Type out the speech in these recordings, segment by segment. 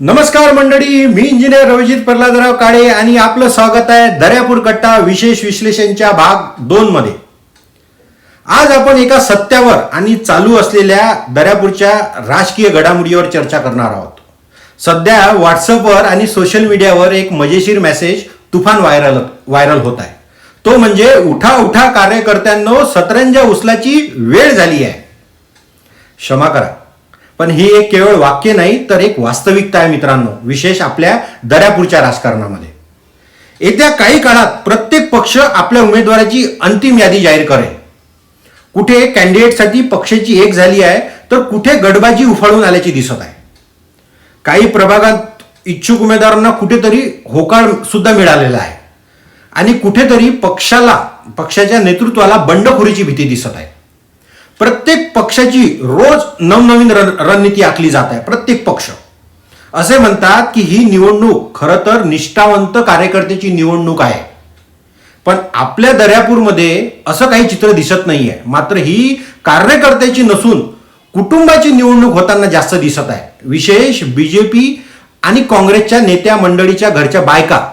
नमस्कार मंडळी मी इंजिनियर रविजित प्रल्हादराव काळे आणि आपलं स्वागत आहे दर्यापूर कट्टा विशेष विश्लेषणच्या भाग दोन मध्ये. आज आपण एका सत्यावर आणि चालू असलेल्या दर्यापूरच्या राजकीय घडामोडीवर चर्चा करणार आहोत. सध्या व्हॉट्सअपवर आणि सोशल मीडियावर एक मजेशीर मेसेज तुफान व्हायरल व्हायरल होत आहे. तो म्हणजे उठा उठा कार्यकर्त्यांनो सतरंजा उचलाची वेळ झाली आहे. क्षमा करा. पण ही एक केवळ वाक्य नाही तर एक वास्तविकता आहे मित्रांनो विशेष आपल्या दर्यापूरच्या राजकारणामध्ये. येत्या काही काळात प्रत्येक पक्ष आपल्या उमेदवाराची अंतिम यादी जाहीर करेल. कुठे कॅन्डिडेटसाठी पक्षाची एक झाली आहे तर कुठे गडबाजी उफाळून आल्याची दिसत आहे. काही प्रभागात इच्छुक उमेदवारांना कुठेतरी होकार सुद्धा मिळालेला आहे. आणि कुठेतरी पक्षाला पक्षाच्या नेतृत्वाला बंडखोरीची भीती दिसत आहे. प्रत्येक पक्षाची रोज नवनवीन रण रणनीती आखली जात आहे. प्रत्येक पक्ष. असे म्हणतात की ही निवडणूक खरं तर निष्ठावंत कार्यकर्त्याची निवडणूक आहे. पण आपल्या दर्यापूरमध्ये असं काही चित्र दिसत नाहीये. मात्र ही कार्यकर्त्याची नसून कुटुंबाची निवडणूक होताना जास्त दिसत आहे. विशेष बीजेपी आणि काँग्रेसच्या नेत्या मंडळीच्या घरच्या बायका.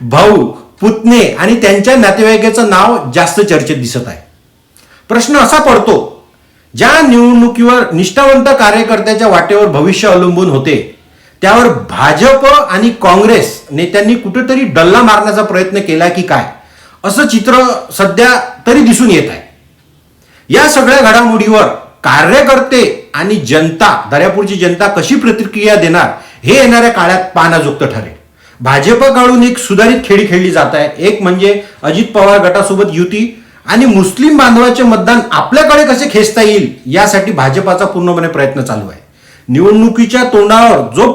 भाऊ पुतणे आणि त्यांच्या नातेवाईकाचं नाव जास्त चर्चेत दिसत आहे. प्रश्न असा पडतो ज्या निवडणुकीवर निष्ठावंत कार्यकर्त्याच्या वाटेवर भविष्य अवलंबून होते त्यावर भाजप आणि काँग्रेस नेत्यांनी कुठेतरी डल्ला मारण्याचा प्रयत्न केला की काय? असं चित्र सध्या तरी दिसून येत आहे. या सगळ्या घडामोडीवर कार्यकर्ते आणि जनता दर्यापूरची जनता कशी प्रतिक्रिया देणार हे येणाऱ्या काळात पाहण्याजोगतं ठरेल. भाजपकडून एक सुधारित खेळी खेळली जात आहे. एक म्हणजे अजित पवार गटासोबत युती आणि मुस्लिम बांधवाचे मतदान आपल्याकडे कसे खेचता येईल यासाठी भाजपाचा पूर्णपणे प्रयत्न चालू आहे. निवडणुकीच्या तोंडावर जो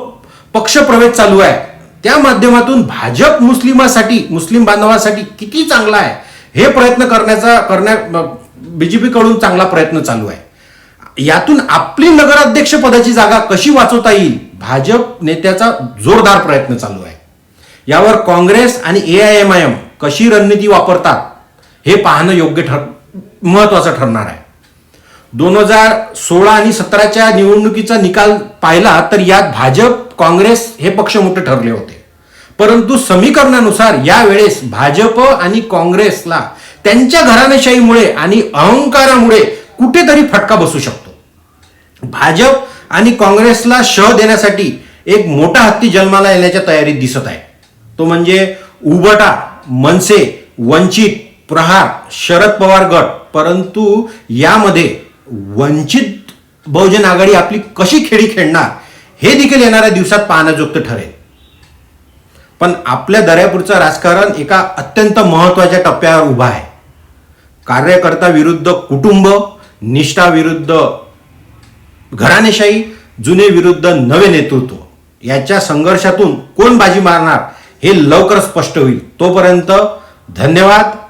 पक्ष प्रवेश चालू आहे त्या माध्यमातून भाजप मुस्लिमासाठी मुस्लिम बांधवासाठी किती चांगला आहे हे प्रयत्न करण्याचा करण्या बीजेपी कडून चांगला प्रयत्न चालू आहे. यातून आपली नगराध्यक्ष पदाची जागा कशी वाचवता येईल भाजप नेत्याचा जोरदार प्रयत्न चालू आहे. यावर काँग्रेस आणि A I M I M कशी रणनीती वापरतात हे पाहणं योग्य ठर महत्वाचं ठरणार आहे. दोन हजार सोळा आणि सतराच्या निवडणुकीचा निकाल पाहिला तर यात भाजप काँग्रेस हे पक्ष मोठे ठरले होते. परंतु समीकरणानुसार यावेळेस भाजप आणि काँग्रेसला त्यांच्या घराणेशाहीमुळे आणि अहंकारामुळे कुठेतरी फटका बसू शकतो. भाजप आणि काँग्रेसला श देण्यासाठी एक मोठा हत्ती जन्माला येण्याच्या तयारीत दिसत आहे. तो म्हणजे उबटा मनसे वंचित प्रहार शरद पवार गट. परंतु यामध्ये वंचित बहुजन आघाडी आपली कशी खेळी खेळणार हे देखील येणाऱ्या दिवसात पाहण्याजोगतं ठरेल. पण आपल्या दर्यापूरचं राजकारण एका अत्यंत महत्त्वाच्या टप्प्यावर उभा आहे. कार्यकर्ता विरुद्ध कुटुंब निष्ठा विरुद्ध घराणेशाही जुने विरुद्ध नवे नेतृत्व. याच्या संघर्षातून कोण बाजी मारणार हे लवकर स्पष्ट होईल. तोपर्यंत धन्यवाद.